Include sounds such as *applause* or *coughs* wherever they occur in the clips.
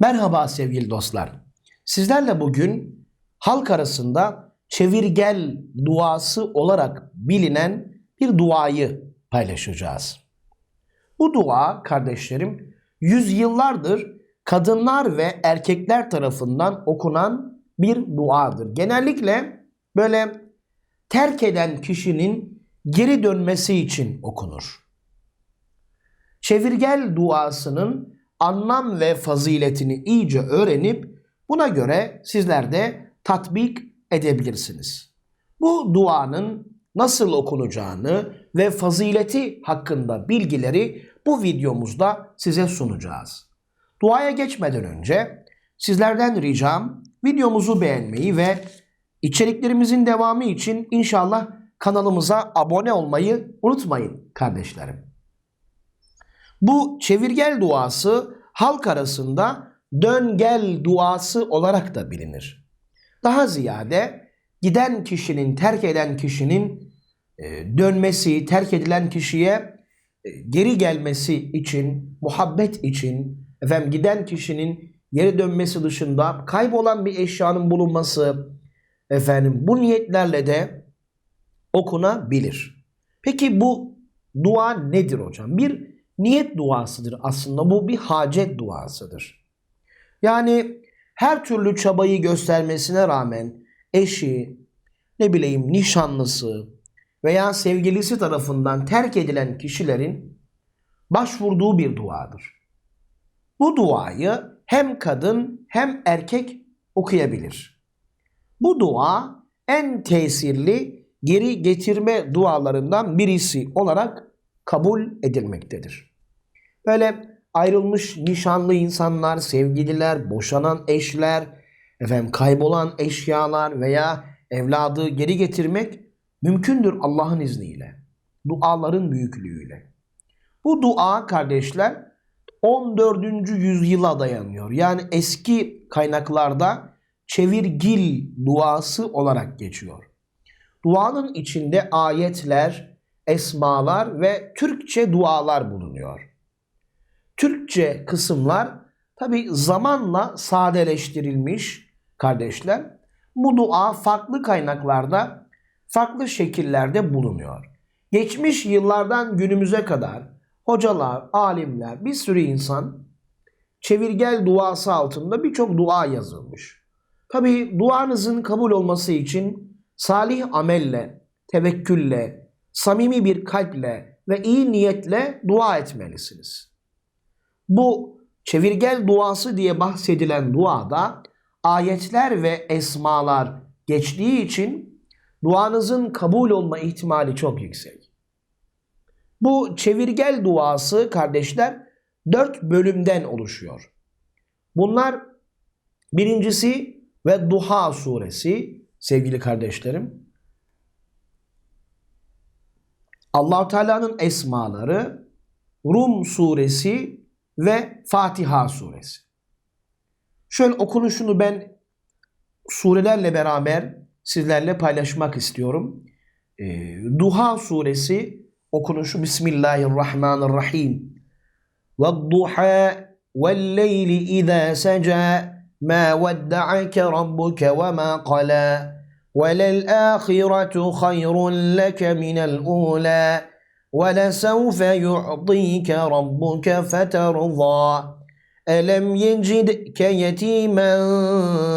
Merhaba sevgili dostlar. Sizlerle bugün halk arasında çevirgel duası olarak bilinen bir duayı paylaşacağız. Bu dua kardeşlerim yüzyıllardır kadınlar ve erkekler tarafından okunan bir duadır. Genellikle böyle terk eden kişinin geri dönmesi için okunur. Çevirgel duasının anlam ve faziletini iyice öğrenip buna göre sizler de tatbik edebilirsiniz. Bu duanın nasıl okunacağını ve fazileti hakkında bilgileri bu videomuzda size sunacağız. Duaya geçmeden önce sizlerden ricam videomuzu beğenmeyi ve içeriklerimizin devamı için inşallah kanalımıza abone olmayı unutmayın kardeşlerim. Bu çevirgel duası halk arasında dön gel duası olarak da bilinir. Daha ziyade giden kişinin, terk eden kişinin e, dönmesi, terk edilen kişiye e, geri gelmesi için, muhabbet için, efendim giden kişinin geri dönmesi dışında kaybolan bir eşyanın bulunması, efendim bu niyetlerle de okunabilir. Peki bu dua nedir hocam? Bir niyet duasıdır aslında. Bu bir hacet duasıdır. Yani her türlü çabayı göstermesine rağmen eşi, ne bileyim nişanlısı veya sevgilisi tarafından terk edilen kişilerin başvurduğu bir duadır. Bu duayı hem kadın hem erkek okuyabilir. Bu dua en tesirli geri getirme dualarından birisi olarak kabul edilmektedir. Böyle ayrılmış nişanlı insanlar, sevgililer, boşanan eşler, efendim kaybolan eşyalar veya evladı geri getirmek mümkündür Allah'ın izniyle. Duaların büyüklüğüyle. Bu dua kardeşler 14. yüzyıla dayanıyor. Yani eski kaynaklarda çevirgil duası olarak geçiyor. Duanın içinde ayetler, esmalar ve Türkçe dualar bulunuyor. Türkçe kısımlar tabi zamanla sadeleştirilmiş kardeşler. Bu dua farklı kaynaklarda, farklı şekillerde bulunuyor. Geçmiş yıllardan günümüze kadar hocalar, alimler, bir sürü insan çevirgel duası altında birçok dua yazılmış. Tabi duanızın kabul olması için salih amelle, tevekkülle, samimi bir kalple ve iyi niyetle dua etmelisiniz. Bu çevirgel duası diye bahsedilen duada ayetler ve esmalar geçtiği için duanızın kabul olma ihtimali çok yüksek. Bu çevirgel duası kardeşler dört bölümden oluşuyor. Bunlar birincisi ve Duha suresi sevgili kardeşlerim. allah Teala'nın esmaları, Rum suresi ve Fatiha suresi. Şöyle okunuşunu ben surelerle beraber sizlerle paylaşmak istiyorum. Ee, Duha suresi okunuşu Bismillahirrahmanirrahim. وَالضُّحَى وَاللَّيْلِ إِذَا سَجَى مَا وَدَّعَكَ رَبُّكَ وَمَا قَلَى وَلَلْآخِرَةُ خَيْرٌ لَكَ مِنَ الْأُولَى وَلَسَوْفَ يُعْطِيكَ رَبُّكَ فَتَرْضَى. أَلَمْ يَجِدْكَ يَتِيمًا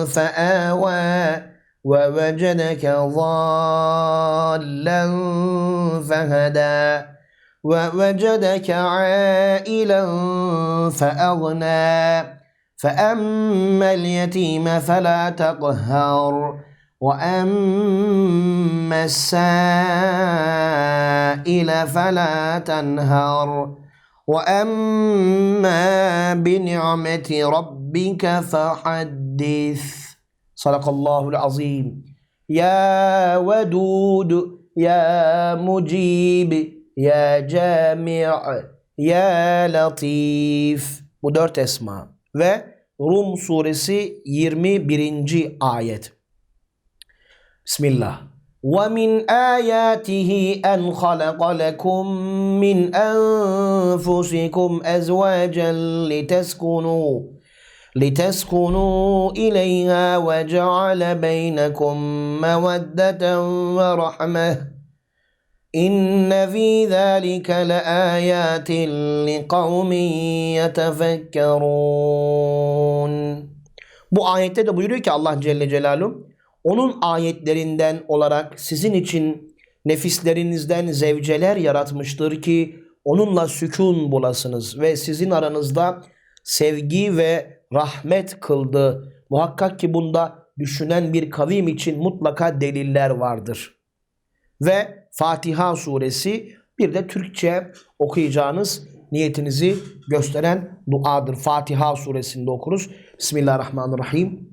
فَآوَى وَوَجَدَكَ ضَالًّا فَهَدَى وَوَجَدَكَ عَائِلًا فَأَغْنَى. فَأَمَّا الْيَتِيمَ فَلَا تَقْهَرْ وَأَمَّا السَّائِلَ فَلَا تَنْهَرْ وَأَمَّا بِنِعْمَةِ رَبِّكَ فَحَدِّثْ صدق الله العظيم يا ودود يا مجيب يا جامع يا لطيف Bu dört esma ve Rum suresi 21. ayet. Bismillah. وَمِنْ آيَاتِهِ أَنْ خَلَقَ لَكُم مِّنْ أَنفُسِكُمْ أَزْوَاجًا لِتَسْكُنُوا لتسكنوا إليها وجعل بينكم مودة ورحمة إن في ذلك لآيات لقوم يتفكرون Bu ayette de buyuruyor ki Allah Celle Celaluhu onun ayetlerinden olarak sizin için nefislerinizden zevceler yaratmıştır ki onunla sükun bulasınız ve sizin aranızda sevgi ve rahmet kıldı. Muhakkak ki bunda düşünen bir kavim için mutlaka deliller vardır. Ve Fatiha suresi bir de Türkçe okuyacağınız niyetinizi gösteren duadır. Fatiha suresinde okuruz. Bismillahirrahmanirrahim.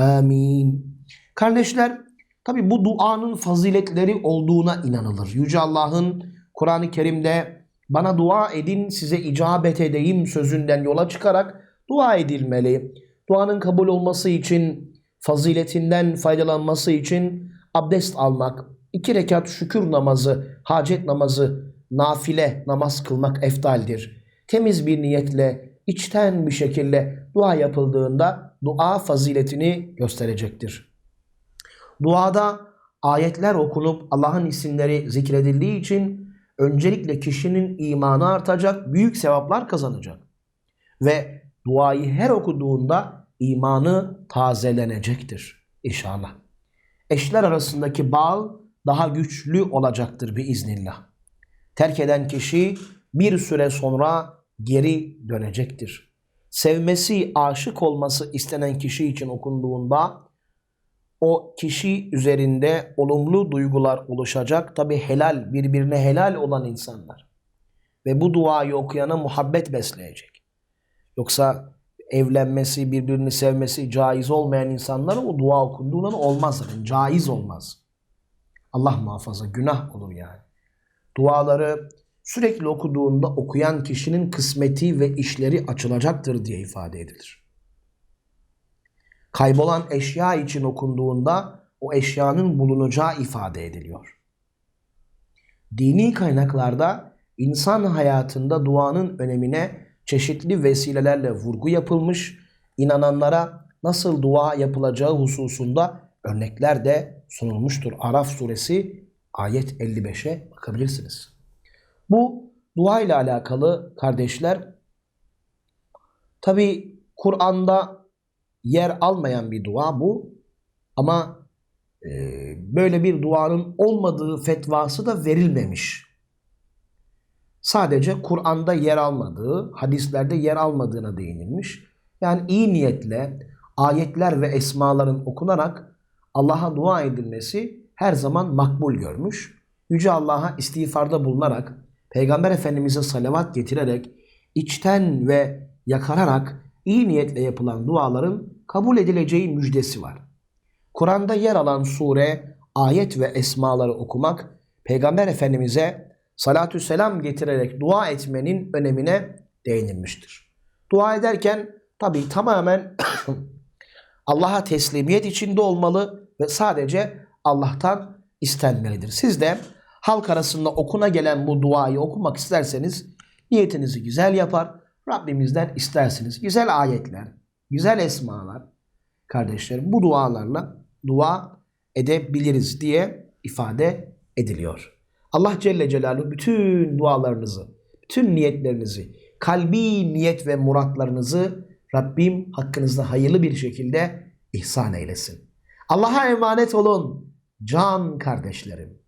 Amin. Kardeşler, tabi bu duanın faziletleri olduğuna inanılır. Yüce Allah'ın Kur'an-ı Kerim'de bana dua edin size icabet edeyim sözünden yola çıkarak dua edilmeli. Duanın kabul olması için, faziletinden faydalanması için abdest almak, iki rekat şükür namazı, hacet namazı, nafile namaz kılmak eftaldir. Temiz bir niyetle, içten bir şekilde dua yapıldığında dua faziletini gösterecektir. Duada ayetler okunup Allah'ın isimleri zikredildiği için öncelikle kişinin imanı artacak, büyük sevaplar kazanacak. Ve duayı her okuduğunda imanı tazelenecektir inşallah. Eşler arasındaki bağ daha güçlü olacaktır biiznillah. Terk eden kişi bir süre sonra geri dönecektir. Sevmesi, aşık olması istenen kişi için okunduğunda o kişi üzerinde olumlu duygular oluşacak. Tabi helal, birbirine helal olan insanlar. Ve bu duayı okuyana muhabbet besleyecek. Yoksa evlenmesi, birbirini sevmesi caiz olmayan insanlara o dua okunduğunda olmaz zaten. Caiz olmaz. Allah muhafaza günah olur yani. Duaları sürekli okuduğunda okuyan kişinin kısmeti ve işleri açılacaktır diye ifade edilir. Kaybolan eşya için okunduğunda o eşyanın bulunacağı ifade ediliyor. Dini kaynaklarda insan hayatında duanın önemine çeşitli vesilelerle vurgu yapılmış, inananlara nasıl dua yapılacağı hususunda örnekler de sunulmuştur. Araf suresi ayet 55'e bakabilirsiniz. Bu dua ile alakalı kardeşler tabi Kur'an'da yer almayan bir dua bu ama e, böyle bir duanın olmadığı fetvası da verilmemiş. Sadece Kur'an'da yer almadığı, hadislerde yer almadığına değinilmiş. Yani iyi niyetle ayetler ve esmaların okunarak Allah'a dua edilmesi her zaman makbul görmüş. Yüce Allah'a istiğfarda bulunarak, Peygamber Efendimiz'e salavat getirerek, içten ve yakararak iyi niyetle yapılan duaların kabul edileceği müjdesi var. Kur'an'da yer alan sure, ayet ve esmaları okumak, Peygamber Efendimiz'e salatü selam getirerek dua etmenin önemine değinilmiştir. Dua ederken tabi tamamen *coughs* Allah'a teslimiyet içinde olmalı ve sadece Allah'tan istenmelidir. Siz de halk arasında okuna gelen bu duayı okumak isterseniz niyetinizi güzel yapar. Rabbimizden istersiniz. Güzel ayetler, güzel esmalar kardeşlerim bu dualarla dua edebiliriz diye ifade ediliyor. Allah Celle Celaluhu bütün dualarınızı, bütün niyetlerinizi, kalbi niyet ve muratlarınızı Rabbim hakkınızda hayırlı bir şekilde ihsan eylesin. Allah'a emanet olun can kardeşlerim.